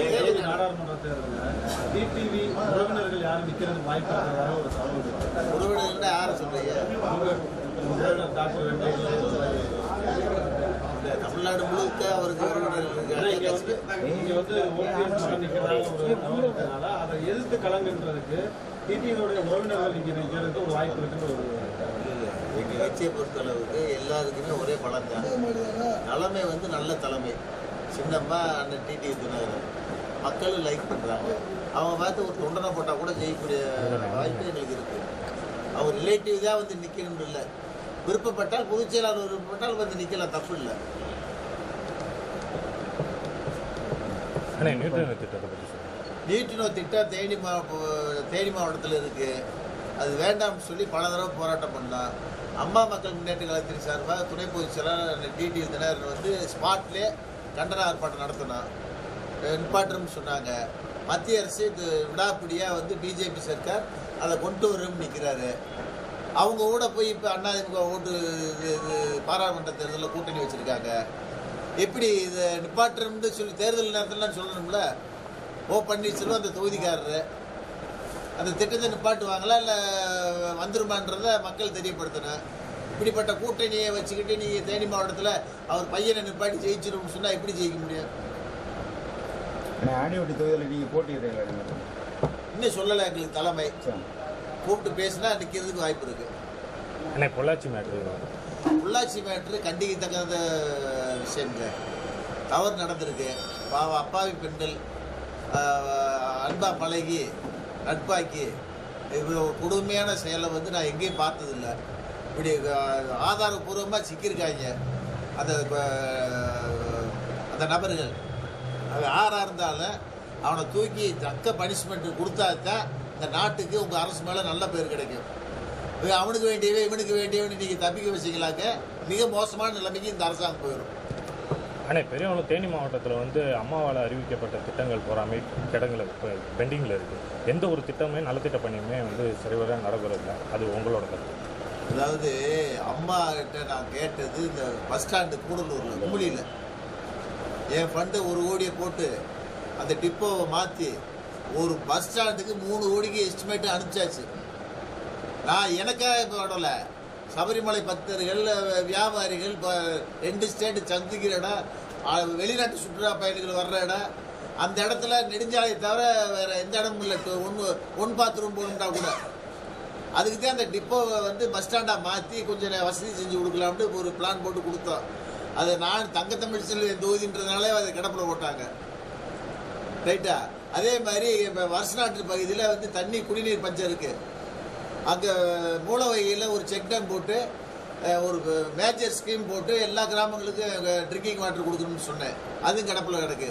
நாடாளுமன்ற தேர்தலில் டிடிவி உறவினர்கள் யாரும் நிற்கிறது வாய்ப்பு ஒரு தகவல் இருக்கு. உறவினர்கிட்ட யாரை சொல்றீங்க? உறவினர் டாக்டர் தமிழ்நாடு முழுக்க அவருக்கு இருக்காங்க. வந்து இருக்கிறதுனால அதை எதிர்த்து கலங்குன்றதுக்கு டிடிவியோடைய உறவினர்கள் இங்க நிற்கிறதுக்கு ஒரு வாய்ப்பு இருக்குன்னு ஒரு எங்க கட்சியை பொறுத்தளவுக்கு எல்லாருக்குமே ஒரே பலம் தான் தலைமை வந்து நல்ல தலைமை. சின்னம்மா அண்ணன் டிடி தினகரன் மக்களும் லைக் பண்றாங்க. அவங்க பார்த்து ஒரு தொண்டனை போட்டா கூட ஜெயிக்கக்கூடிய வாய்ப்பு எங்களுக்கு இருக்கு. அவர் ரிலேட்டிவ் தான் வந்து நிக்கணும் இல்லை. விருப்பப்பட்டால் பொதுச் செயலாளர் விருப்பப்பட்டால் வந்து நிக்கலாம் தப்பு இல்லை. நியூட்ரன் திட்டம் தேனி மா தேனி மாவட்டத்தில் இருக்கு. அது வேண்டாம்னு சொல்லி பல தடவை போராட்டம் பண்ணோம் அம்மா மக்கள் முன்னேற்ற கழகத்தின் சார்பாக துணை பொதுச் செயலாளர் டிடி தினகரன் வந்து ஸ்பாட்லேயே கண்டன ஆர்ப்பாட்டம் நடத்தினோம் நிப்பாட்டுறோம்னு சொன்னாங்க. மத்திய அரசு இது விடாப்பிடியாக வந்து பிஜேபி சர்க்கார். அதை கொண்டு வரும் நிற்கிறாரு அவங்க கூட போய் இப்போ அதிமுக ஓட்டு இது இது பாராளுமன்ற தேர்தலில் கூட்டணி வச்சுருக்காங்க. எப்படி இதை நிப்பாட்டுறோம்னு சொல்லி தேர்தல் நேரத்துலலாம் சொல்லணும்ல? ஓ பன்னீர்செல்வம் அந்த தொகுதிக்காரரு. அந்த திட்டத்தை நிப்பாட்டுவாங்களா? இல்லை வந்துருமான்றதை மக்கள் தெரியப்படுத்தணும். இப்படிப்பட்ட கூட்டணியை வச்சுக்கிட்டு நீங்கள் தேனி மாவட்டத்தில் அவர் பையனை நிப்பாட்டி ஜெயிச்சிரும்னு சொன்னால் எப்படி ஜெயிக்க முடியும்? ஆனால் ஆடியோட்டி தொகுதியில் நீங்கள் போட்டியிடுறீங்களா இன்னும் சொல்லலை எங்களுக்கு தலைமை. கூப்பிட்டு பேசினா நிற்கிறதுக்கு வாய்ப்பு இருக்குது அண்ணே பொள்ளாச்சி மேட்ரு. உள்ளாட்சி மேட்ரு கண்டிக்கத்தக்க விஷயங்க. தவறு நடந்திருக்கு. பாவம் அப்பாவி பெண்கள் அன்பா பழகி நட்பாக்கி இவ்வளோ கொடுமையான செயலை வந்து நான் எங்கேயும் பார்த்ததில்ல. இப்படி ஆதாரபூர்வமாக சிக்கியிருக்காங்க. அந்த அந்த நபர்கள். அது ஆறாக இருந்தாலும் அவனை தூக்கி தக்க பனிஷ்மெண்ட்டு கொடுத்தா தான் இந்த நாட்டுக்கு உங்கள் அரசு மேலே நல்ல பேர் கிடைக்கும். இது அவனுக்கு வேண்டியவே இவனுக்கு வேண்டியவனு நீங்கள் தப்பிக்க வச்சிங்களாக்க மிக மோசமான நிலைமைக்கு இந்த அரசாங்கம் போயிடும் அண்ணே பெரியவங்களும் தேனி மாவட்டத்தில் வந்து அம்மாவால் அறிவிக்கப்பட்ட திட்டங்கள் போறாமே இப்போ பெண்டிங்கில் இருக்குது எந்த ஒரு திட்டமே நலத்திட்ட பணியுமே வந்து சரிவர நடக்கிறதில்ல அது உங்களோட கருத்து. அதாவது அம்மா கிட்ட நான் கேட்டது இந்த பஸ் ஸ்டாண்டு கூடலூரில் கும்பலியில். என் ஃபண்டு ஒரு கோடியை போட்டு அந்த டிப்போவை மாற்றி ஒரு பஸ் ஸ்டாண்டுக்கு மூணு கோடிக்கு எஸ்டிமேட்டு அனுப்பிச்சாச்சு. நான் எனக்காக இப்போ விடலை சபரிமலை பக்தர்கள் வியாபாரிகள் இப்போ ரெண்டு ஸ்டேட்டு சந்திக்கிற இடம் வெளிநாட்டு சுற்றுலா பயணிகள் வர்ற இடம் அந்த இடத்துல நெடுஞ்சாலையை தவிர வேறு எந்த இடமும் இல்லை. ஒன்று ஒன் பாத்ரூம் போகணும்னா கூட. அதுக்கு தான் அந்த டிப்போவை வந்து பஸ் ஸ்டாண்டாக மாற்றி கொஞ்சம் வசதி செஞ்சு கொடுக்கலாம்னு ஒரு பிளான் போட்டு கொடுத்தோம். அதை நான் தங்கத்தமிழ் செல்வி தொகுதின்றதுனாலே அதை கிடப்பில் போட்டாங்க. ரைட்டா அதே மாதிரி இப்போ வருஷநாட்டு பகுதியில் வந்து தண்ணி குடிநீர் பஞ்சம் இருக்குது அங்கே மூலவகையில் ஒரு செக் டேம் போட்டு ஒரு மேஜர் ஸ்கீம் போட்டு எல்லா கிராமங்களுக்கும் ட்ரிங்கிங் வாட்டர் கொடுக்கணும்னு சொன்னேன். அதுவும் கிடப்பில் கிடக்கு.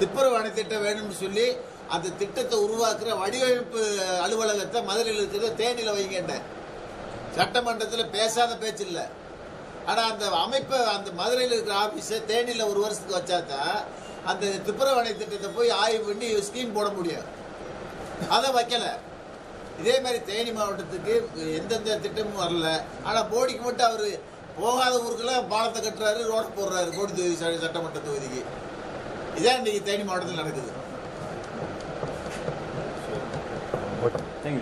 திப்பரவு அணை திட்டம் வேணும்னு சொல்லி அந்த திட்டத்தை உருவாக்குற வடிவமைப்பு அலுவலகத்தை மதுரையில் இருக்கிற தேனியில் வைங்கட்டேன் சட்டமன்றத்தில் பேசாத பேச்சு இல்லை. ஆனால் அந்த அமைப்பை அந்த மதுரையில் இருக்கிற ஆஃபீஸை தேனியில் ஒரு வருஷத்துக்கு வச்சாதான் அந்த திப்பரவு திட்டத்தை போய் ஆய்வு பண்ணி ஸ்கீம் போட முடியும் அதை வைக்கலை. இதே மாதிரி தேனி மாவட்டத்துக்கு எந்தெந்த திட்டமும் வரல. ஆனால் போடிக்கு மட்டும் அவர் போகாத ஊருக்குள்ளே பாலத்தை கட்டுறாரு ரோடு போடுறாரு போடி தொகுதி சட்டமன்ற தொகுதிக்கு. இதான் இன்றைக்கி தேனி மாவட்டத்தில் நடக்குது. 天宇